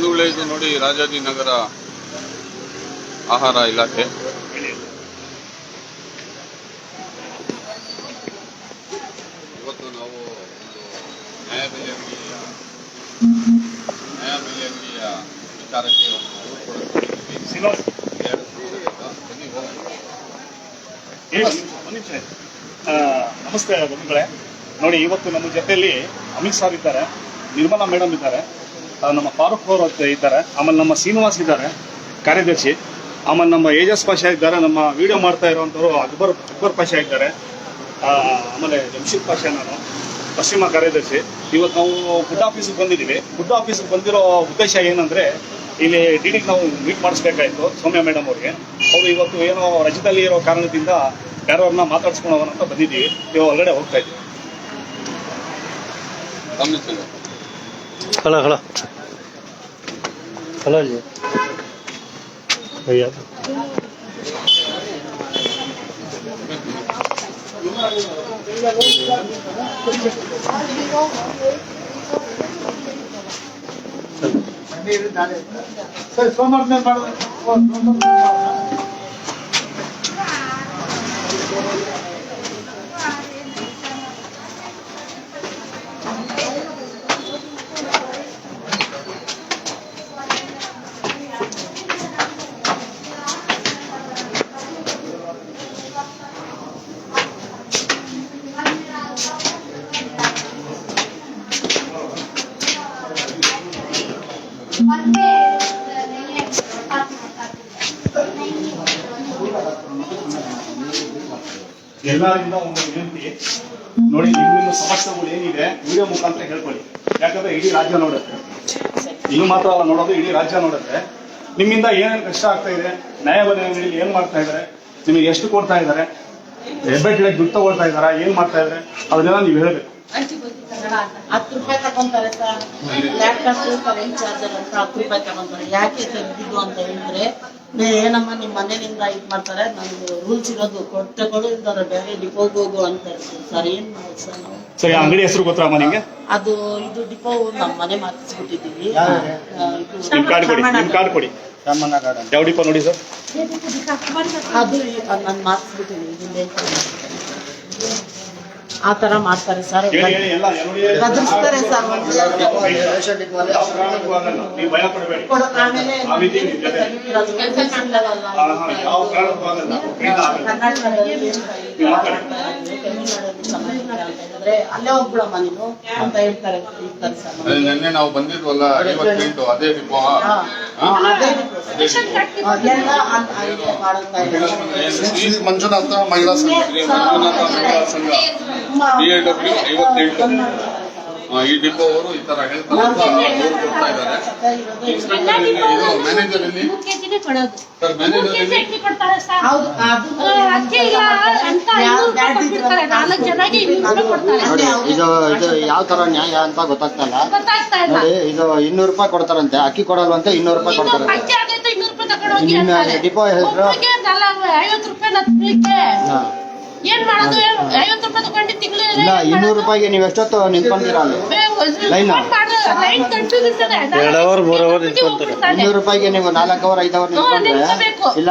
ಬಂಧುಗಳೇ ಇದು ನೋಡಿ ರಾಜಾಜಿನಗರ ಆಹಾರ ಇಲಾಖೆ. ಇವತ್ತು ನಾವು ಒಂದು ನ್ಯಾಯಬೆಲೆ ಅಂಗಡಿಯ ನ್ಯಾಯಬೆಲೆ ಅಂಗಡಿಯ ವಿಚಾರಕ್ಕೆ ಒಂದು ಒಂದ್ ನಮಸ್ತೆ ಬಂಧುಗಳೇ. ನೋಡಿ, ಇವತ್ತು ನಮ್ಮ ಜೊತೆಯಲ್ಲಿ ಅಮಿತ್ ಸಾರ್ ಇದ್ದಾರೆ. ನಿರ್ಮಲಾ ಮೇಡಮ್ ಇದ್ದಾರೆ. ನಮ್ಮ ಫಾರೂಕ್ ಅವರು ಇದ್ದಾರೆ. ಆಮೇಲೆ ನಮ್ಮ ಶ್ರೀನಿವಾಸ್ ಇದ್ದಾರೆ, ಕಾರ್ಯದರ್ಶಿ. ಆಮೇಲೆ ನಮ್ಮ ಏಜಸ್ ಪಾಷಾ ಇದ್ದಾರೆ, ನಮ್ಮ ವಿಡಿಯೋ ಮಾಡ್ತಾ ಇರುವಂಥವ್ರು ಅಕ್ಬರ್ ಅಕ್ಬರ್ ಪಾಷಾ ಇದ್ದಾರೆ. ಆಮೇಲೆ ಜಮ್ಶೀದ್ ಪಾಷಾ ನಾನು, ಪಶ್ಚಿಮ ಕಾರ್ಯದರ್ಶಿ. ಇವತ್ತು ನಾವು ಫುಡ್ ಆಫೀಸಿಗೆ ಬಂದಿದ್ದೀವಿ. ಫುಡ್ ಆಫೀಸಿಗೆ ಬಂದಿರೋ ಉದ್ದೇಶ ಏನಂದರೆ, ಇಲ್ಲಿ ಡಿ ಡಿಗೆ ನಾವು ಮೀಟ್ ಮಾಡಿಸ್ಬೇಕಾಯ್ತು ಸೌಮ್ಯ ಮೇಡಮ್ ಅವ್ರಿಗೆ. ಅವರು ಇವತ್ತು ಏನೋ ರಜದಲ್ಲಿ ಇರೋ ಕಾರಣದಿಂದ ಬೇರೆಯವ್ರನ್ನ ಮಾತಾಡ್ಸ್ಕೊಂಡು ಹೋಗೋಣ ಅಂತ ಬಂದಿದ್ದೀವಿ. ನೀವು ಒಳಗಡೆ ಹೋಗ್ತಾ ಇದ್ದೀವಿ ஹலோ ஹலோ ஹலோ இல்லையா ஐயா ಸೋಮವಾರ ಎಲ್ಲರಿಂದ ಒಂದು ವಿನಂತಿ. ನೋಡಿ ನಿಮ್ಮ ಸಮಸ್ಯೆಗಳು ಏನಿದೆ ವಿಡಿಯೋ ಮುಖಾಂತರ ಹೇಳ್ಕೊಳ್ಳಿ. ಯಾಕಂದ್ರೆ ಇಡೀ ರಾಜ್ಯ ನೋಡುತ್ತೆ. ನೀವು ಮಾತ್ರ ಅಲ್ಲ, ನೋಡೋದು ಇಡೀ ರಾಜ್ಯ ನೋಡುತ್ತೆ. ನಿಮ್ಮಿಂದ ಏನೇನು ಕಷ್ಟ ಆಗ್ತಾ ಇದೆ ನ್ಯಾಯಬಲಿ ಏನ್ ಮಾಡ್ತಾ ಇದ್ದಾರೆ, ನಿಮಗೆ ಎಷ್ಟು ಕೊಡ್ತಾ ಇದ್ದಾರೆ ಹೆಬ್ಬೆಟ್ಟಿಗೆ ದುಡ್ಡು ತಗೊಳ್ತಾ ಇದಾರ ಏನ್ ಮಾಡ್ತಾ ಇದ್ದಾರೆ, ಅದನ್ನೆಲ್ಲ ನೀವು ಹೇಳ್ಬೇಕು. ಹತ್ತು ರೂಪಾಯಿ ತಗೊಂತಾರೆ ಸರ್. ಲ್ಯಾಪ್ಟಾಪ್ ಕರೆಂಟ್ ಚಾರ್ಜರ್ ಅಂತ ಹತ್ತು ರೂಪಾಯಿ ತಗೊಂತಾರೆ? ಯಾಕೆ ತೆಗೆದಿದ್ದು ಅಂತ ಹೇಳಿದ್ರೆ "ಏ, ಏನಮ್ಮ ನಿಮ್ ಮನೆಯಿಂದ ಇದ್ ಮಾಡ್ತಾರೆ? ನಮ್ದು ರೂಲ್ಸ್ ಇರೋದು ಕೊಟ್ಟಗಳು ಕೊಡು ಇದ್ದಾರೆ ಬೇರೆ ಡಿಪೋಗೆ ಹೋಗು ಅಂತ ಸರ್. ಏನ್ ಮಾಡೋದು ಸರ್ ನಾವು? ಸರಿ ಆ ಅಂಗಡಿ ಹೆಸರು ಗೊತ್ತಾ ನಿಮಗೆ? ಅದು ಇದು ಡಿಪೋ ನಮ್ಮ ಮನೆ ಮಾತಿಸ್ಬಿಟ್ಟಿದ್ದೀವಿ ನಿಮ್ ಕಾರ್ಡ್ ಕೊಡಿ ನಿಮ್ ಕಾರ್ಡ್ ಕೊಡಿ. ಯಾವ ಡಿಪೋ ನೋಡಿ ಸರ್? ಅದು ನಾನು ಮಾತಿಸ್ಬಿಟ್ಟಿದ್ದೀನಿ ಆ ತರ ಮಾಡ್ತಾರೆ ಸರ್. ಗದರಿಸ್ತಾರೆ ಸರ್. ಆಮೇಲೆ ಕರ್ನಾಟಕದಲ್ಲಿ ಅಂತ ಹೇಳಿದ್ರೆ ಅಲ್ಲೇ ಹೋಗ್ಬಿಡಮ್ಮ ನೀನು ಅಂತ ಹೇಳ್ತಾರೆ ಇರ್ತಾರೆ ಸರ್ ಅದೇ ನಿನ್ನೆ ನಾವು ಬಂದಿದ್ವಲ್ಲ ಐವತ್ತೆಂಟು ಅದೇ ಡಿಪೋ ಎಲ್ಲ ಅಂತ ಮಾಡುತ್ತಾ. ಶ್ರೀ ಮಂಜುನಾಥ ಮಹಿಳಾ ಸಂಘ. ಶ್ರೀ ಮಂಜುನಾಥ ಮಹಿಳಾ ಸಂಘ. ಬಿ ಡಬ್ಲ್ಯೂ ಐವತ್ತೆಂಟು. ಈ ಡಿಪೋ ಅವರು ಈ ತರ ಇದ್ದಾರೆ. ಇದು ಮ್ಯಾನೇಜರ್ ಇಲ್ಲಿ. ಸರ್ ಮ್ಯಾನೇಜರ್ ಯಾವ ತರ ನ್ಯಾಯ ಅಂತ ಗೊತ್ತಾಗ್ತಲ್ಲ ಗೊತ್ತಾಗ್ತಾ ಇಲ್ಲ. ನೋಡಿ ಇದು ಇನ್ನೂರು ರೂಪಾಯಿ ಕೊಡ್ತಾರಂತೆ. ಅಕ್ಕಿ ಕೊಡಲ್ವಂತೆ ಇನ್ನೂರು ರೂಪಾಯಿ ಕೊಡ್ತಾರಂತೆ. ನಿಮ್ಮ ಅಂತಾರೆ. ಡಿಪೋ ಹೆಸರು? ಐವತ್ತು ರೂಪಾಯಿ. ಏನ್ ಮಾಡೋದು? ಏನ್- ಐವತ್ತು ರೂಪಾಯಿ ತಗೊಂಡು ತಿಂಗಳು ಇಲ್ಲ ಇನ್ನೂರು ರೂಪಾಯಿಗೆ ನೀವು ಎಷ್ಟೊತ್ತು ಅಲ್ಲಿ? ಲೈನ್? ನಾನು ಎರಡು ಅವರ್ ಮೂರು ಅವರ್ ನಿಂತ್ಕೊಂತಾರೆ. ಇನ್ನೂರು ರೂಪಾಯಿಗೆ ನೀವು ನಾಲ್ಕು ಅವರ್ ಐದು ಅವರ್ ನಿಂತ್ಕೊಂಡ್ರೆ ಇಲ್ಲ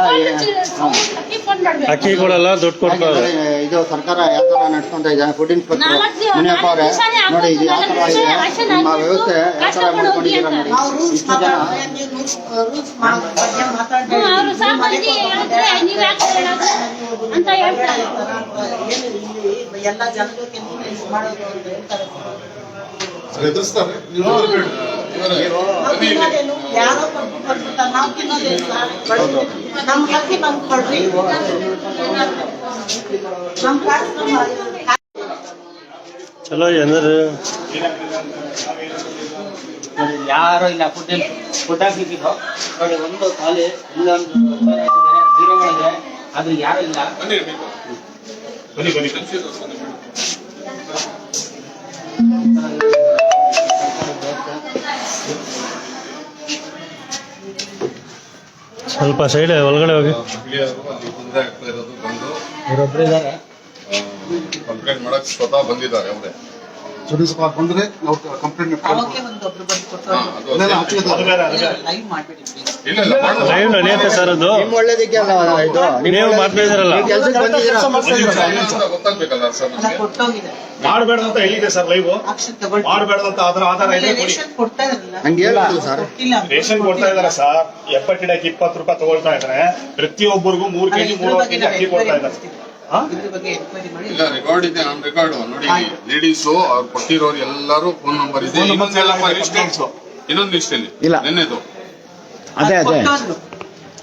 ಅಕ್ಕಿ. ಕೊಡಲ್ಲ ದುಡ್ಡು ಕೊಡ್ತಾರೆ ಇದು ಸರ್ಕಾರ ಯಾವ ತರ ನಡ್ಸ್ಕೊಂತ ಇದೆ ಫುಡ್ ಇನ್ಸ್ಪೆಕ್ಟರ್ ಮುನಿಯಪ್ಪ ಅವರೇ ನೋಡಿ ಇದು ಯಾವ ತರ ಇದೆ? ನಿಮ್ಮ ವ್ಯವಸ್ಥೆ ಯಾವ ತರ ಮಾಡ್ಕೊಂಡಿದ್ದೀರ ನೋಡಿ ನಾವು ರೂಲ್ಸ್ ಇಷ್ಟು ಜನ ರೂಲ್ಸ್ ರೂಲ್ಸ್ ಬಗ್ಗೆ ಹ್ಞೂ, ಮಾತಾಡ್ಬೇಡಿ ಅವ್ರು ಹೇಳಿದ್ರೆ ನೀವ್ ಯಾಕೆ ಹೇಳೋದು ಅಂತ ಹೇಳ್ತಾರೆ. ಎಲ್ಲ ಮಾಡೋದು ಅಂತ ಹೇಳ್ತಾರೆ. ತಿನ್ನೋದೇನು? ಯಾರೋ ಕೊಟ್ಟು ನಾವು ತಿನ್ನೋದೇನು ಹಕ್ಕಿ ಕೊಡ್ರಿ. ನಮ್ಮ ಚಲೋ ಜನರು ಯಾರು ಇಲ್ಲ ಫುಡ್ ಫುಡ್ ಹಾಕಿದ್ದು ನೋಡಿ ಒಂದು ಖಾಲಿ ಇಲ್ಲೊಂದು ಜೀರೋ ಅದು ಯಾರು ಇಲ್ಲ. ಬನ್ನಿ. ಬನ್ನಿ. ಸ್ವಲ್ಪ ಸೈಡ್ ಒಳಗಡೆ ಹೋಗಿ. ಕಂಪ್ಲೇಂಟ್ ಮಾಡಕ್ ಸ್ವತಃ ಬಂದಿದ್ದಾರೆ ಅವರೇ. ಸ್ವಲ್ಪ ಬಂದ್ರೆ ನಾವು ಕಂಪ್ಲೇಂಟ್ ಲೈವ್ ನಡೆಯುತ್ತೆ ಸರ್ ಅದು. ನಿಮ್ ಒಳ್ಳೇದಕ್ಕೆ ಅಲ್ಲ ಇದು ನೀವು ಮಾಡ್ತಾ ಇದ್ದೀರಲ್ಲ. ನೀವು ಕೆಲ್ಸಕ್ಕೆ ಬಂದಿದ್ದೀರಾ? ಏನು ಅಂತ ಗೊತ್ತಾಗ್ಬೇಕಲ್ಲ ಸರ್ ಅಲ್ಲ ನಮ್ಗೆ? ಕೊಟ್ಟೋಗಿದೆ. ಮಾಡಬೇಡ ಅಂತ ಹೇಳಿದೆ ಸರ್ ಲೈವ್ ಮಾಡಬೇಡ ಅಂತ ಅದರ ಆಧಾರ ಇದೆ ರೇಷನ್ ಕೊಡ್ತಾ ಇರಲಿಲ್ಲ ಹಂಗೆ ಹೇಳ್ಬೋದು ಸರ್? ಕೊಟ್ಟಿಲ್ಲ ರೇಷನ್ ಕೊಡ್ತಾ ಇದಾರೆ ಸರ್. ಎಪ್ಪತ್ತು ಗಿಡಕ್ಕೆ ಇಪ್ಪತ್ತು ರೂಪಾಯಿ ತಗೊಳ್ತಾ ಇದಾರೆ. ಪ್ರತಿಯೊಬ್ಬರಿಗೂ ಮೂರು ಕೆಜಿ ಮೂರ್ ಕೆಜಿ ಅಕ್ಕಿ ಕೊಡ್ತಾ ಇದ್ದಾರೆ ರೆಕಾರ್ಡ್ ಇದೆ ಆನ್ ರೆಕಾರ್ಡ್ ನೋಡಿ ಲೇಡೀಸು ಅವ್ರು ಕೊಟ್ಟಿರೋರು ಎಲ್ಲರೂ ಫೋನ್ ನಂಬರ್ ಇದೆ. ಇನ್ನೊಂದು ಎಲ್ಲ ಲಿಸ್ಟ್ complaints. ಇನ್ನೊಂದು ಲಿಸ್ಟ್ ಇಲ್ಲಿ ಇಲ್ಲ. ನೆನ್ನೆದು. ಅದೇ ಅದೇ.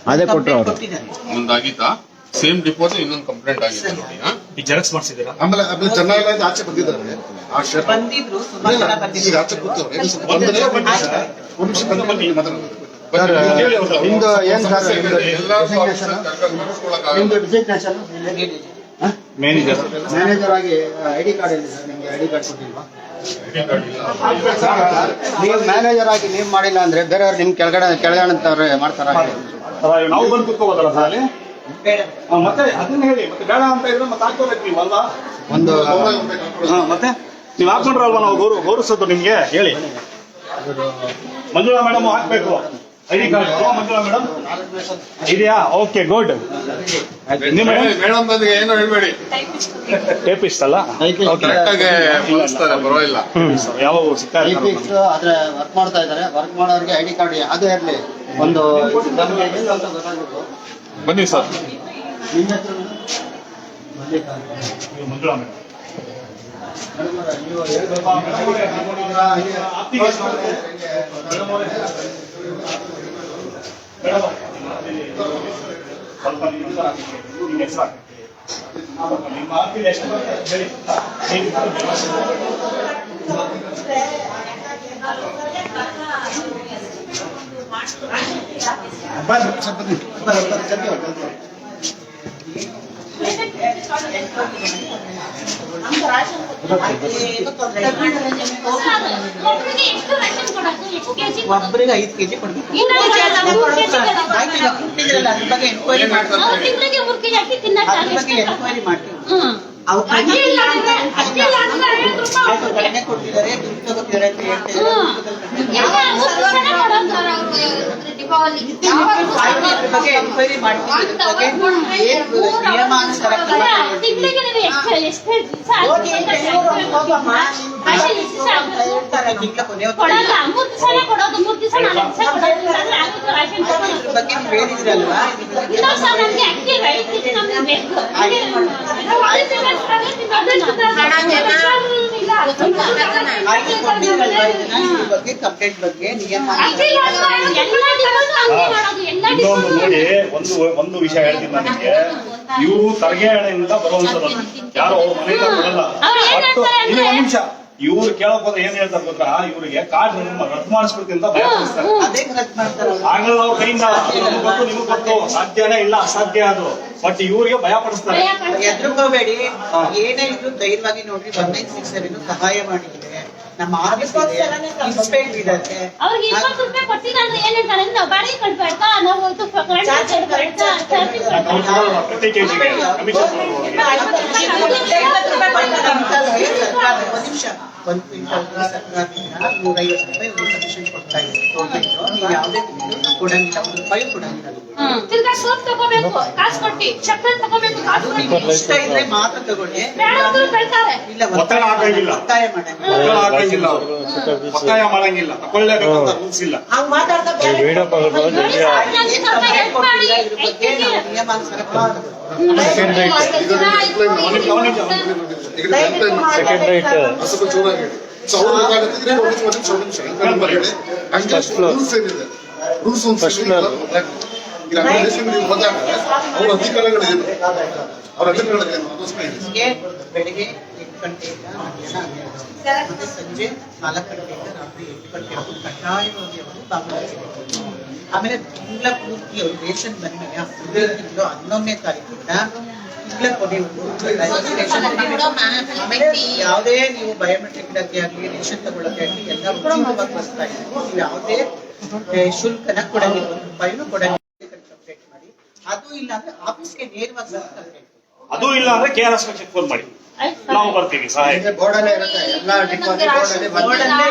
ಅದೇ ಕೊಟ್ಟರು Complaint ಅವರು. ಕೊಟ್ಟಿದ್ದಾರೆ. ಒಂದು ಸೇಮ್ ಡಿಪೋಸ್ ಇನ್ನೊಂದು ಕಂಪ್ಲೇಂಟ್ ಆಗಿದೆ ನೋಡಿ ಹಾ? ಈ ಜೆರಾಕ್ಸ್ ಮಾಡಿಸಿದ್ದೀರಾ? ಆಮೇಲೆ ಆಚೆ ಬಂದಿದ್ದಾರೆ. ಆ ಶರ್ಟ್ ಬಂದಿದ್ರು ಸುಮಾರು ಜನ ಈಗ ಬಂದಿದ್ರು. ಆಚೆ ಕೂತವ್ರೆ. ಇದು ಒಂದು ನಿಮಿಷ ಬಂದು ಬನ್ನಿ. ಮಾತಾಡೋದು ಸರ್ ಹೇಳಿ ಅವ್ರು. ನಿಮ್ದು ಏನ್ ಸರ್ ನಿಮ್ದು ಎಲ್ಲರೂ designation? ಕರ್ಕೊಂಡು ಬರ್ಸ್ಕೊಳಕ್ಕಾಗಲ್ಲ. ನಿಮ್ದು ಡಿಸಿಗ್ನೇಷನ್ ಮ್ಯಾನೇಜರ್ ಮ್ಯಾನೇಜರ್ ಆಗಿ ಐಡಿ ಕಾರ್ಡ್ ಇದೆ ಸರ್ ನಿಮಗೆ ಐಡಿ ಕಾರ್ಡ್ ಕೊಟ್ಟಿಲ್ವಾ? ನೀವು ಮ್ಯಾನೇಜರ್ ಆಗಿ ನೀವು ಮಾಡಿಲ್ಲ ಅಂದ್ರೆ ಬೇರೆಯವ್ರು ನಿಮ್ ಕೆಳಗಡೆ ಕೆಳಗಡೆ ಅಂತವ್ರೆ ಮಾಡ್ತಾರ? ನಾವು ಬಂದು ಕುತ್ಕೋಬೋದಲ್ಲ ಸರ್ ಅಲ್ಲಿ? ಮತ್ತೆ ಅದನ್ನ ಹೇಳಿ ಮತ್ತೆ ಬೇಡ ಅಂತ ಇದ್ರೆ ಮತ್ತೆ ಹಾಕೋಬೇಕು ನೀವು ಅಲ್ವಾ ಒಂದು ಹಾ, ಮತ್ತೆ? ನೀವು ಹಾಕೊಂಡ್ರಲ್ವಾ ನಾವು ಗೌರವ ಗೌರವಿಸೋದು ನಿಮ್ಗೆ? ಹೇಳಿ. ಮಂಜುಳಾ ಮೇಡಮ್ ಹಾಕ್ಬೇಕು. I D card madam. ಇದೆಯಾ? ಓಕೆ ಗುಡ್ ನಿಮ್ಮ ಮೇಡಮ್ ಬಂದ್ರೆ ಏನು ಹೇಳ್ಬೇಡಿ. ಟೇಪಿಸ್ಟ್ ಅಲ್ಲ? ಪರವಾಗಿಲ್ಲ. ಯಾವ ಸಿಗ್ತಾ ಆದ್ರೆ ವರ್ಕ್ ಮಾಡ್ತಾ ಇದ್ದಾರೆ. ವರ್ಕ್ ಮಾಡೋರಿಗೆ ಐಡಿ ಕಾರ್ಡ್ ಯಾವುದೇ ಇರಲಿ. ಒಂದು ಬನ್ನಿ ಸರ್. ನಿಮ್ಮ. ನೀವು ಮಂಜುಳಾ ಮೇಡಮ್. ನೀವು? ಸ್ವಲ್ಪ ನಿಮ್ಮ ಹೆಸರು ಹಾಕಿ. ನಿಮ್ಮ ಹೆಸರು ಹಾಕಿ. ನಿಮ್ಮ ಹಾಕಿದ ಎಷ್ಟು ಬರುತ್ತೆ ಹೇಳಿ ಹೇಳಿ. ಬನ್ನಿ ಸ್ವಲ್ಪ ಬನ್ನಿ ಬರ್ರಿ, ಬರ್ರಿ, ಜಲ್ದಿ ಹೋಗಿ, ಜಲ್ದಿ ಒಬ್ರಿಗೆ ಐದು ಕೆಜಿ ಕೊಡ್ಬೇಕು. ಅದ್ರ ಬಗ್ಗೆ ಎನ್ಕ್ವೈರಿ ಮಾಡ್ತೀವಿ. ಅವ್ರು ಅಕ್ಕಿ ಇಲ್ಲ ಅಂದ್ರೆ ಅಕ್ಕಿ ಇಲ್ಲ ಅಂದ್ರೆ ಐವತ್ತು ರೂಪಾಯಿ ಆಯ್ತು, ಕಡಿಮೆ ಕೊಟ್ಟಿದ್ದಾರೆ ದುಡ್ಡು ತಗೋತಿದ್ದಾರೆ ಅಂತ ಹೇಳ್ತಿದ್ದಾರೆ. ಹ್ಮ್ ಯಾವ ಮೂರು ದಿವಸನೇ ಕೊಡೋದು ಸರ್ ಅವ್ರು ದೀಪಾವಳಿ ಆಯ್ತು, ಇದ್ರ ಬಗ್ಗೆ ಎನ್ಕ್ವೈರಿ ಮಾಡ್ತೀವಿ ಇದ್ರ ಬಗ್ಗೆ ಏನು ನಿಯಮಾನುಸಾರ ಕ್ರಮ ತಗೊಳ್ತೀವಿ. ಬಗ್ಗೆ ಕಂಪ್ಲೇಂಟ್ ಬಗ್ಗೆ ಇನ್ನೊಂದು ನೋಡಿ ಒಂದು ಒಂದು ವಿಷಯ ಹೇಳ್ತೀನಿ ನಾನು ನಿಮಗೆ. ಇವರು ತರಗೇಣಿಯಿಂದ ಬರುವಂತದ್ದು ಯಾರು ಅವ್ರ ಮನೆಯಿಂದ ಬರಲ್ಲ. ಅಂದ್ರೆ- ಒಂದ್ ನಿಮಿಷ. ಇವ್ರು ಕೇಳಕ್ ಹೋದ್ರೆ ಏನ್ ಹೇಳ್ತಾರೆ ಗೊತ್ತಾ? ಇವರಿಗೆ ಕಾರ್ಡ್ ರದ್ದು ಮಾಡಿಸ್ಬಿಡ್ತೀನಿ ಅಂತ ಭಯಪಡಿಸ್ತಾರೆ ಅದೇ ರದ್ದು ಆಗಲ್ಲ ಅವ್ರ. ಕೈಯಿಂದ ನಮ್ಗ್ ಗೊತ್ತು ನಿಮ್ಗೆ ಗೊತ್ತು. ಸಾಧ್ಯನೇ ಇಲ್ಲ ಅಸಾಧ್ಯ ಅದು. ಬಟ್ ಇವ್ರಿಗೆ ಭಯ ಪಡಿಸ್ತಾರೆ. ಹೆದರ್ಕೋಬೇಡಿ ಏನೇ ಇದ್ರು ಧೈರ್ಯವಾಗಿ ನೋಡ್ರಿ ಒನ್ ನೈನ್ ಸಿಕ್ಸ್ ಸೆವೆನ್ ಸಹಾಯ ಮಾಡಿದ್ರೆ ನಮ್ಮ ಆಫೀಸ್ ಇದೆ. ಇನ್ಸ್ಪೆಕ್ಟರ್ ಇದ್ದಾರೆ. ಅವ್ರಿಗೆ ಇಪ್ಪತ್ತು ರೂಪಾಯಿ ಏನ್ ಹೇಳ್ತಾರೆ? ನಾವು ಬಾಡಿಗೆ ಕಟ್ಬೇಕಾ ನಾವು ಇದು ಚಾರ್ಜ್ ಕಟ್ಬೇಕಾ ನಿಮಿಷ. ಒಂದು ಕ್ವಿಂಟಲ್ ಸರ್ಕಾರದಿಂದ ನೂರೈವತ್ತು ರೂಪಾಯಿ ಒಂದು ಕಮಿಷನ್ ಕೊಡ್ತಾ ಇದೆ ಗೌರ್ಮೆಂಟ್ ನೀವು ಯಾವುದೇ ಕೊಡಂಗಿಲ್ಲ ಒಂದು ರೂಪಾಯಿ ಕೊಡಂಗಿಲ್ಲ ತಿರ್ಗಾ ಸೋಪ್ ತಗೋಬೇಕು ಕಾಸು ಕೊಟ್ಟಿ ಚಕ್ರ ತಗೋಬೇಕು ಕಾಸು ಅದು ಕೊಟ್ಟಿ. ನಿಮ್ಗೆ ಇಷ್ಟ ಇದ್ರೆ ಮಾತ್ರ ತಗೊಳ್ಳಿ. ಇಲ್ಲ ಒತ್ತಡ ಹಾಕಂಗಿಲ್ಲ. ಮಾಡಂಗಿಲ್ಲ ಅವರು. ಒತ್ತಾಯ ಮಾಡಂಗಿಲ್ಲ. ತಕೊಳ್ಳೇಬೇಕಂತ ರೂಲ್ಸ್ ಇಲ್ಲ. ಸೆಕೆಂಡ್ ರೈಟ್ ಸ್ವಲ್ಪ ಜೋರಾಗಿ ಸೊ ಅವ್ರು ಏನಾಗುತ್ತಿದ್ರೆ ಒಂದು ನಿಮಿಷ ನಂಬರ್ ಹಂಗೆ ರೂಲ್ಸ್ ಏನಿದೆ? ರೂಲ್ಸ್ ಒಂದು First floor. ಈಗ ಅಡ್ಮಿನಿಸ್ಟ್ರೇಷನ್ ನೀವು ಹೋದಾಗ ಅವ್ರ ಅಧಿಕಾರಗಳಿದೆ ಅವ್ರ ಅದಕ್ಕೋಸ್ಕರ ಇದೆ ಎಂಟು ಗಂಟೆಯಿಂದ ಮಧ್ಯಾಹ್ನ ಹನ್ನೆರಡು ಮತ್ತೆ ಸಂಜೆ ನಾಲ್ಕು ಗಂಟೆಯಿಂದ ರಾತ್ರಿ ಎಂಟು ಗಂಟೆವರೆಗೂ ಕಡ್ಡಾಯವಾಗಿ ಅವರು ಭಾಗವಹಿಸಬೇಕು ಆಮೇಲೆ ತಿಂಗಳ ಪೂರ್ತಿ ಅವರು ರೇಷನ್ ಬನ್ನಿ ಇದೇ ತಿಂಗಳು ಹನ್ನೊಂದನೇ ತಾರೀಕಿಂದ ತಿಂಗಳ ಕೊನೆಯವರು ಯಾವುದೇ ನೀವು ಬಯೋಮೆಟ್ರಿಕ್ ಇಡಕ್ಕೆ ಆಗಲಿ ರೇಷನ್ ತಗೊಳ್ಳಕ್ಕೆ ಆಗಲಿ ಎಲ್ಲ ಉಚಿತವಾಗಿ ಬರ್ತಾ ಇದೆ ನೀವು ಯಾವುದೇ ಶುಲ್ಕನ ಕೊಡಂಗಿಲ್ಲ ಒಂದು ರೂಪಾಯಿನೂ ಕೊಡಂಗಿಲ್ಲ ಕಂಪ್ಲೇಂಟ್ ಮಾಡಿ ಅದು ಇಲ್ಲ ಅಂದ್ರೆ ಆಫೀಸ್ಗೆ ನೇರವಾಗಿ ಬಂದು ಅದು ಇಲ್ಲ ಅಂದ್ರೆ ಕೆ ಆರ್ ಎಸ್ ಫೋನ್ ಮಾಡಿ. ನಾವು ಬರ್ತೀವಿ ಸಹಾಯ ಬೋರ್ಡಲ್ಲೇ ಇರುತ್ತೆ ಎಲ್ಲ ಡಿಪಾಸಿಟ್ ಬೋರ್ಡಲ್ಲಿ.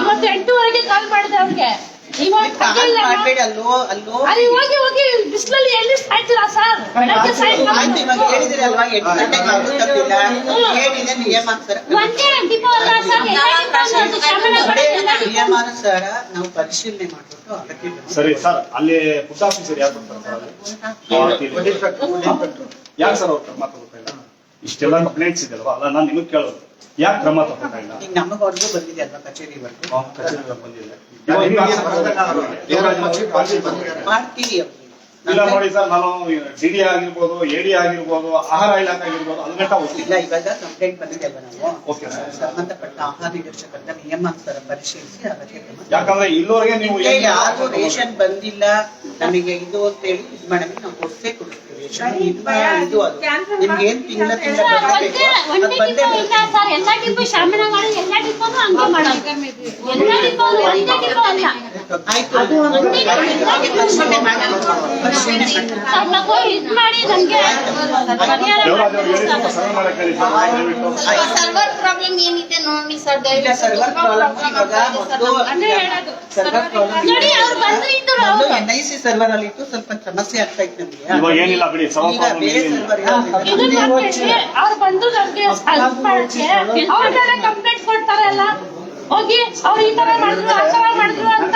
ಇವತ್ತು ಎಂಟೂವರೆಗೆ ಕಾಲ್ ಮಾಡಿದೆ ಅವ್ರಿಗೆ. ಮಾಡ್ಬೇಡಿ ಅಲ್ಲೋ ಅಲ್ಲೋ. ಅಲ್ಲಿ ಹೋಗಿ ಹೋಗಿ ಬಿಸಿಲಲ್ಲಿ ಎಲ್ಲಿ ಸಾಯ್ತೀರಾ ಸರ್? ಬೆಳಗ್ಗೆ ಸಾಯ್ತೀರಾ? ಆಯ್ತು ಇವಾಗ ಹೇಳಿದ್ರಿ ಅಲ್ವಾ ಎಂಟು ಗಂಟೆಗೆ ಏನಿದೆ ನಿಯಮ ಸರ್? ಒಂದೇ ನಾವು ಪರಿಶೀಲನೆ ಮಾಡ್ಬಿಟ್ಟು ಅದಕ್ಕೆ ಸರಿ ಸರ್ ಅಲ್ಲಿ ಫುಡ್ ಆಫೀಸರ್ ಯಾರು ಬರ್ತಾರೆ? ಯಾಕೆ ಸರ್ ಅವ್ರು ಮಾತಾಡ್ತಾ ಇಲ್ಲ ಇಷ್ಟೆಲ್ಲ ಕಂಪ್ಲೇಂಟ್ಸ್ ಇದೆಯಲ್ವಾ? ಅಲ್ಲ ನಾನು ನಿಮಗೆ ಕೇಳೋದು. ಯಾಕೆ ಕ್ರಮ ತಗೊಂಡಿಲ್ಲ ಈಗ ನಮಗವರೆಗೂ ಬಂದಿದೆ ಅಲ್ವಾ ಕಚೇರಿವರೆಗೂ ಆ, ಕಚೇರಿಗೆ ಬಂದಿಲ್ಲ ಇಲ್ಲ ನೋಡಿ ಸರ್ ನಾನು ಡಿ ಡಿ ಆಗಿರ್ಬೋದು ಎ ಡಿ ಆಗಿರ್ಬೋದು ಆಹಾರ ಇಲಾಖೆ ಆಗಿರ್ಬೋದು ಅದನ್ನ ಇಲ್ಲ ಇವಾಗ ಕಂಪ್ಲೇಂಟ್ ಬಂದಿದೆ ಅಲ್ವಾ ನಾವು? Okay sir. ಸಂಬಂಧಪಟ್ಟ ಆಹಾರ ನಿರೀಕ್ಷಕರ ನಿಯಮಾನುಸಾರ ಪರಿಶೀಲಿಸಿ ಅದಕ್ಕೆ ಯಾಕಂದ್ರೆ ಇಲ್ಲಿವರೆಗೆ ನೀವು ಯಾರು ರೇಷನ್ ಬಂದಿಲ್ಲ. ನಮಗೆ ಇದು ಅಂತ ಹೇಳಿ ಇದು ಮಾಡಿ ನಾವು ಕೊಡ್ಸೇ ಕೊಡ್ತೀವಿ ರೇಷನ್. ಇಲ್ಲ ಇದು ಅದು. ನಿಮ್ಗೆ ಏನ್ ತಿಂಗಳ ತಿಂಗಳ ಬರಬೇಕು ಒಂದೇ ಅದು ಬಂದೇ ಸರ್. ಎಲ್ಲ ಡಿಪೋ ಶ್ರಮಣ ಮಾಡಿ ಎಲ್ಲ ಡಿಪೋನು ಹಂಗೆ ಮಾಡೋದು. ಎಲ್ಲ ಡಿಪೋ ಒಂದೇ ಡಿಪೋ ಅಲ್ಲ ಆಯ್ತು. ಅದು ಒಂದು. ಮಾಡಿ ಸರ್, ಸರ್ವರ್ ಪ್ರಾಬ್ಲಮ್ ಏನಿದೆ ನೋಡಿ ಸರ್ ಇಲ್ಲ ಸರ್ವರ್ ಅಲ್ಲಿ ಇತ್ತು ಸ್ವಲ್ಪ ಸಮಸ್ಯೆ ಆಗ್ತಾ ಇತ್ತು ನಮ್ಗೆ ಏನಿಲ್ಲ ಬಿಡಿ ಅವ್ರು ಬಂದು ನಮ್ಗೆ ಕಂಪ್ಲೇಂಟ್ ಕೊಡ್ತಾರಲ್ಲ? ಹೋಗಿ ಅವ್ರು ಈ ತರ ಮಾಡಿದ್ರು ಆ ತರ ಮಾಡಿದ್ರು ಅಂತ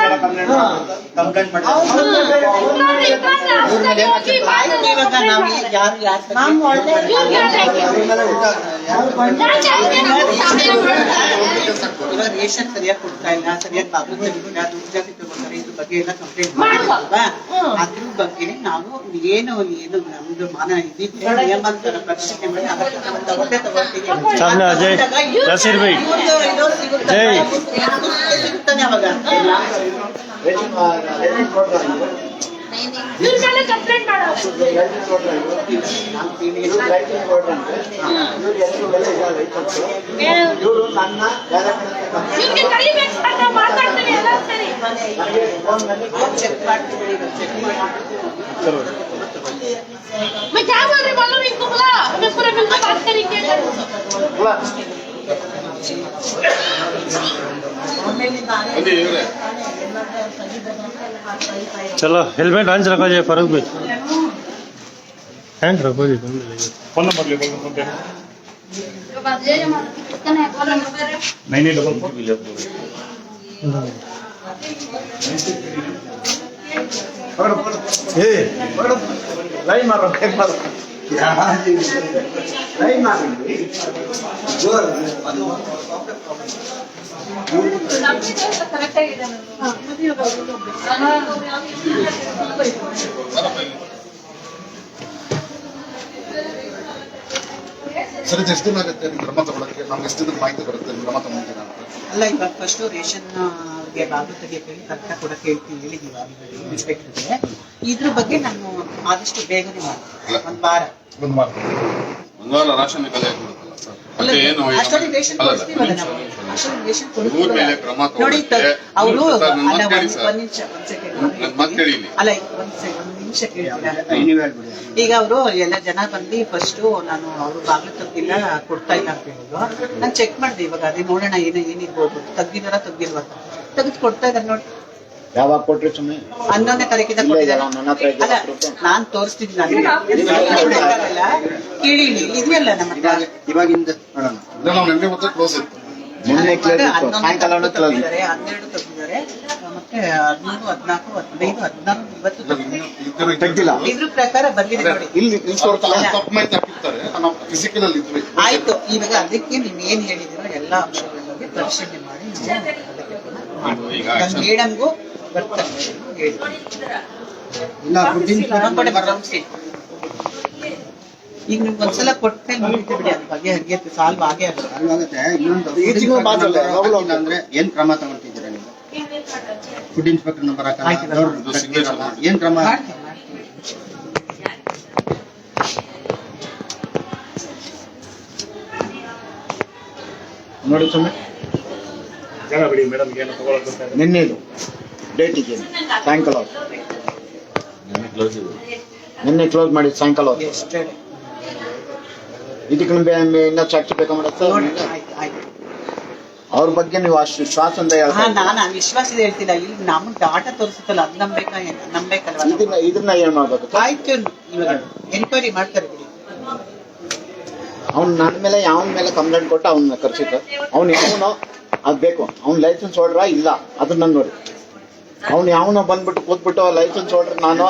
ರೇಷನ್ ಸರಿಯಾಗಿ ಕೊಡ್ತಾ ಇಲ್ಲ ಸರಿಯಾಗಿ ಬಾಗಿಲು ತೆಗಿಲ್ಲ ದುಡ್ಡು ಜಾಸ್ತಿ ತಗೊಳ್ತಾರೆ ಇದ್ರ ಬಗ್ಗೆ ಎಲ್ಲ ಕಂಪ್ಲೇಂಟ್. ಮಾಡ್ತೀವಲ್ವಾ ಅದ್ರ ಬಗ್ಗೆ ನಾವು ಏನು ಏನು ನಮ್ದು ಮಾನ ಇದ್ದೀವಿ ಪರಿಶೀಲನೆ ಮಾಡಿ ಅದಕ್ಕೆ ತಗೊಳ್ತೀವಿ. ಜೈ. ಸಿಗ್ತಾನೆ ಅವಾಗ ಇವ್ರ ಮೇಲೆ ಕಂಪ್ಲೇಂಟ್ ಮಾಡೋದು ಇವ್ರಿಗೆ ಕರಿಬೇಕು ಸರ್ ನಾವು ಮಾತಾಡ್ತೀವಿ ಎಲ್ಲ ಸರಿ ಚೆಕ್ ಮಾಡ್ತೀವಿ ಚೆಕ್ ಮಾಡಿ मैं क्या बोल रही मालूम इनको बोला हमें पूरे मिलकर बात करेंगे ಬನ್ನಿ ಇವ್ರೆ चलो हेलमेट हाँ रखा जाए फरूक भाई हैंड रखो जी बंद फ़ोन नंबर ले फ़ोन नंबर नहीं नहीं डबल फोर भी लाइन मारो एक मारो ಸರಿ ಇದು ಎಷ್ಟು ದಿನ ಆಗುತ್ತೆ ನಿಮ್ ಕ್ರಮ ತಗೊಳಕ್ಕೆ ನಮ್ಗೆ ಎಷ್ಟು ದಿನ ಮಾಹಿತಿ ಬರುತ್ತೆ? ಧರ್ಮ ಕ್ರಮ ತಗೊಂಡಿದ್ದೀರಾ ಅಂತ. ಅಲ್ಲ, ಇವಾಗ ಫಸ್ಟ್ ರೇಷನ್ ಗೆ ಬಾಗಿಲು ತೆಗಿಯಕ್ಕೆ ಕೂಡ ಹೇಳ್ತೀನಿ ಹೇಳಿದೀವಿ ಇನ್ಸ್ಪೆಕ್ಟರ್ಗೆ ಇದ್ರ ಬಗ್ಗೆ ನಾನು ಆದಷ್ಟು ಬೇಗನೆ ಮಾಡ್ತೀನಿ ಒಂದ್ ವಾರ. ಒಂದು ರಾಶನ್ ಕಲೆ ಅಲ್ಲ, ಕೊಡಿಸ್ತೀವಲ್ಲ ನಾವು. ಕೊಡಿಸ್ತೀವಲ್ಲ ನೋಡಿ ಅವರು ಒಂದ್ ನಿಮಿಷ ಒಂದ್ ಸೆಕೆಂಡ್. ಅಲ್ಲ ಒಂದ್ ನಿಮಿಷ ಕೇಳ್ತೀರಾ ಈಗ ಅವರು ಎಲ್ಲ ಜನ ಬಂದು ಫಸ್ಟ್ ನಾನು ಅವರು ಬಾಗಿಲು ತೆಗ್ದಿಲ್ಲ ಕೊಡ್ತಾ ಇಲ್ಲ ಅಂತ ಹೇಳಿದ್ರು. ನಾನು ಚೆಕ್ ಮಾಡಿದೆ ಇವಾಗ ಅದೇ ನೋಡೋಣ ಏನೋ ಏನಿರ್ಬೋದು ತೆಗ್ದಿದಾರ ತಗ್ಗಿಲ್ವ ತೆಗೆದು ಕೊಡ್ತಾ ಇದ್ದಾರೆ ನೋಡಿ. ಯಾವಾಗ ಕೊಟ್ರಿ ಸುಮ್ಮನೆ? ಹನ್ನೊಂದನೇ ತಾರೀಕಿಂದ. ಅಲ್ಲ ನಾನ್ ತೋರಿಸ್ತಿದ್ದೀನಿ ಕೇಳಿ ಇದೆಯಲ್ಲ ನಮ್ಮ ಇವಾಗಿಂದ ಕ್ಲೋಸ್ ತೆಗ್ದಿದ್ದಾರೆ, ಹನ್ನೆರಡು ಮತ್ತೆ ಹದಿಮೂರು ಹದಿನಾಲ್ಕು ಹದಿನೈದು ಹದಿನಾರು ಇವತ್ತು ತೆಗ್ದಿಲ್ಲ. ಇದ್ರ ಪ್ರಕಾರ ಬಂದಿದೆ ನೋಡಿ. ಇಲ್ಲಿ ಇಲ್ಲಿ ತೋರ್ತಲ್ಲ ಅವ್ರು ತಪ್ಪು ಮಾಹಿತಿ ಹಾಕಿರ್ತಾರೆ ನಾವು ಫಿಸಿಕಲ್ ಅಲ್ಲಿ ಇದ್ವಿ ಆಯ್ತು ಇವಾಗ ಅದಕ್ಕೆ ನೀವ್ ಏನ್ ಹೇಳಿದಿರೋ ಎಲ್ಲ ಅಂಶಗಳ ಬಗ್ಗೆ ಪರಿಶೀಲನೆ ಮಾಡಿ ನಾನು ಮೇಡಮ್ಗೂ ಬರ್ತಾರೆ. ಇಲ್ಲ. ಈಗ ನಿಮ್ಗೆ ಒಂದ್ಸಲ ಕೊಟ್ಟೆ ಮುಗಿತು ಬಿಡಿ ಅದ್ರ ಬಗ್ಗೆ ಹಂಗೆ ಸಾಲ್ವ್ ಆಗೇ ಆಗುತ್ತೆ. ಹಂಗಾಗುತ್ತೆ ಇನ್ನೊಂದು ಅಂದ್ರೆ ಏನ್ ಕ್ರಮ ತಗೊಳ್ತಿದ್ದೀರಾ ನೀವು ಫುಡ್ ಇನ್ಸ್ಪೆಕ್ಟರ್ ನಂಬರ್. ಏನ್ ಕ್ರಮ? ನೋಡಿ ಸುಮ್ಮನೆ ಜನ ಬಿಡಿ ಮೇಡಮ್ ಏನು ತಗೊಳಕ್ ನಿನ್ನೆ ಇದು. ಡೇಟಿಗೆ ಸಾಯಂಕಾಲ ನಿನ್ನೆ ಕ್ಲೋಸ್ ಮಾಡಿ ಸಾಯಂಕಾಲ ಹೊತ್ತು. ಇದಕ್ಕೆ ಇನ್ನೂ ಸಾಕ್ಷಿ ಬೇಕಾ ಮಾಡತ್ತ ನೋಡಿ ಆಯ್ತು ಆಯ್ತು. ಅವ್ರ ಬಗ್ಗೆ ನೀವು ಅಷ್ಟು ವಿಶ್ವಾಸ ಹಾ ಹೇಳ್ತಾ ನಾನು ವಿಶ್ವಾಸದ ಹೇಳ್ತಿಲ್ಲ ಇಲ್ಲಿ ನಮ್ಗೆ ಡಾಟ ತೋರಿಸುತ್ತಲ್ಲ ಅದ್ ನಂಬೇಕಾ ಏನ್- ನಂಬೇಕಲ್ವಾ ನಾವು? ಇದನ್ನ ಇದನ್ನ ಏನ್ ಮಾಡ್ಬೇಕು? ಆಯ್ತು ಇವಾಗ ಎನ್ಕ್ವೈರಿ ಮಾಡ್ತಾರೆ ಬಿಡಿ. ಅವ್ನು ನನ್ನ ಮೇಲೆ ಯಾವ ಮೇಲೆ ಕಂಪ್ಲೇಂಟ್ ಕೊಟ್ಟು ಅವ್ನ ಕರ್ಸಿದ್ರು ಅವ್ನು ಯಾವನೋ ಅದ್ ಬೇಕು. ಅವ್ನ ಲೈಸೆನ್ಸ್ ಹೊಡ್ರ ಇಲ್ಲ? ಅದನ್ನ ನೋಡಿ. ಅವ್ನು ಯಾವನೋ ಬಂದ್ಬಿಟ್ಟು ಕೂತ್ಬಿಟ್ಟು ಲೈಸೆನ್ಸ್ ಹೊಡ್ರ ನಾನು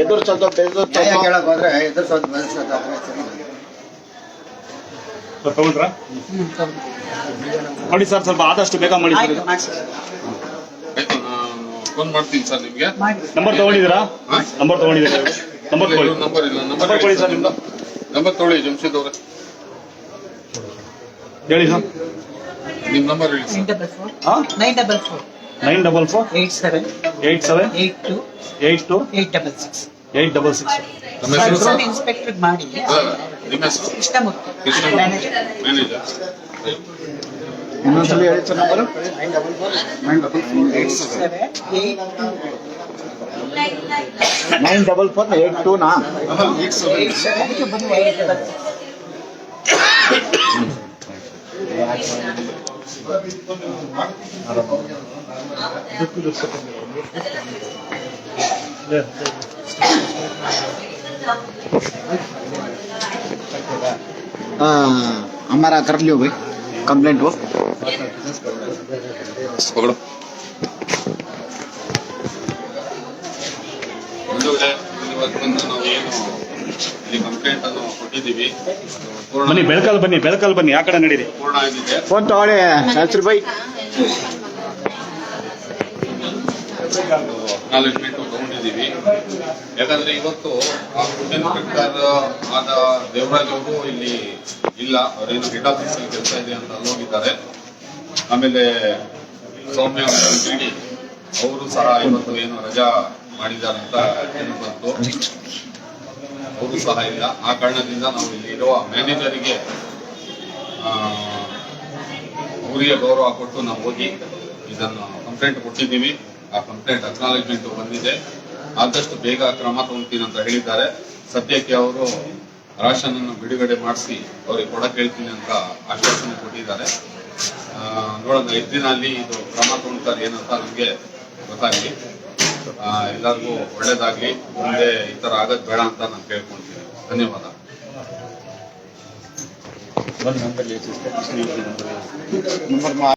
ಎದುರ್ಸೋದು ಬೆದರ್ಸೋದು ಕೇಳಕ್ ಹೋದ್ರೆ ಎದುರ್ಸೋದು ಹೆಸರು. ಸರ್ ಮಾಡಿ ನೋಡಿ ಸರ್ ಸ್ವಲ್ಪ ಆದಷ್ಟು ಬೇಗ ಮಾಡಿ ಫೋನ್ ಮಾಡ್ತೀನಿ ಸರ್ ನಿಮಗೆ. ನಂಬರ್ ತಗೊಂಡಿದ್ದೀರಾ? ಹಾ? ನಂಬರ್ ತಗೊಂಡಿದ್ದೀರಾ ನಂಬರ್ ತಗೊಳ್ಳಿ ನಂಬರ್ ಇಲ್ಲ ನಂಬರ್ ತಗೊಳ್ಳಿ ಕೊಡಿ ಸರ್ ನಿಮ್ದು. ನಂಬರ್ ತಗೊಳ್ಳಿ ಜಮ್ಶಿದ್ ಅವ್ರೆ. ಹೇಳಿ ಸರ್. ನಿಮ್ಮ ನಂಬರ್ ಹೇಳಿ ನೈನ್ ಸರ್ ಡಬಲ್ ಫೋರ್ ಹಾ? Nine double four nine double four eight seven eight seven eight two eight two eight double six eight double six ನಮ್ಮ ಹೆಸರು ಸರ್ ಇನ್ಸ್ಪೆಕ್ಟರ್ ಮಾಡಿ ಸರ್, ನಿಮ್ಮ ಹೆಸರು? ಕೃಷ್ಣಮೂರ್ತಿ ಕೃಷ್ಣ ಮ್ಯಾನೇಜರ್ ಮ್ಯಾನೇಜರ್ ಇನ್ನೊಂದ್ಸಲ ಹೇಳಿ sir number? Nine double four eight seven seven eight nine double four eight two ನಾ eight seven eight seven eight double six हमारा कर लियो भाई कंप्लेंट वो ಪಕಡು ಬಂಧುಗಳೇ ಇವತ್ತು ಬಂದು ನಾವು ಏನು ಇಲ್ಲಿ ಕಂಪ್ಲೇಂಟ್ ಅನ್ನು ಕೊಟ್ಟಿದ್ದೀವಿ ಪೂರ್ಣ ಬನ್ನಿ ಬೆಳಕಲ್ಲಿ ಬನ್ನಿ ಬೆಳಕಲ್ಲಿ ಬನ್ನಿ ಆ ಕಡೆ ನಡೀರಿ ಪೂರ್ಣ ಆಗಿದೆ फोन तो और ಬಂದಿದ್ದೀವಿ ಯಾಕಂದ್ರೆ ಇವತ್ತು ಆ ಫುಡ್ ಇನ್ಸ್ಪೆಕ್ಟರ್ ಆದ ದೇವರಾಜ್ ಅವರು ಇಲ್ಲಿ. ಇಲ್ಲ ಅವರೇನು ಹೆಡ್ ಆಫೀಸಲ್ಲಿ ಕೆಲಸ ಇದೆ ಅಂತ ಹೋಗಿದ್ದಾರೆ ಆಮೇಲೆ ಸೌಮ್ಯ ಶಿರ್ಡಿ ಅವರು ಸಹ ಇವತ್ತು ಏನು ರಜಾ ಮಾಡಿದ್ದಾರೆ ಅಂತ ಬಂತು ಅವರು ಸಹ ಇಲ್ಲ. ಆ ಕಾರಣದಿಂದ ನಾವು ಇಲ್ಲಿ ಇರುವ ಮ್ಯಾನೇಜರಿಗೆ ಊರಿಗೆ ಗೌರವ ಕೊಟ್ಟು ನಾವು ಹೋಗಿ ಇದನ್ನು ಕಂಪ್ಲೇಂಟ್ ಕೊಟ್ಟಿದ್ದೀವಿ. ಆ ಕಂಪ್ಲೇಂಟ್ ಅಕ್ನಾಲೇಜ್ಮೆಂಟ್ ಬಂದಿದೆ. ಆದಷ್ಟು ಬೇಗ ಕ್ರಮ ಅಂತ ಹೇಳಿದ್ದಾರೆ. ಸದ್ಯಕ್ಕೆ ಅವರು ರಾಷನ್ ಅನ್ನು ಬಿಡುಗಡೆ ಮಾಡಿಸಿ ಅವ್ರಿಗೆ ಕೊಡ ಹೇಳ್ತೀನಿ ಅಂತ ಆಶ್ವಾಸನೆ ಕೊಟ್ಟಿದ್ದಾರೆ. ನೋಡೋಣ ಎಷ್ಟು ದಿನ ಅಲ್ಲಿ ಇದು ಕ್ರಮ ತಗೊಳ್ತಾರೆ ಏನಂತ ನಮಗೆ ಗೊತ್ತಾಗಲಿ. ಎಲ್ಲರಿಗೂ ಒಳ್ಳೇದಾಗ್ಲಿ. ಮುಂದೆ ಈ ತರ ಆಗೋದು ಬೇಡ ಅಂತ ನಾನು ಕೇಳ್ಕೊಳ್ತೀನಿ. ಧನ್ಯವಾದ. Number number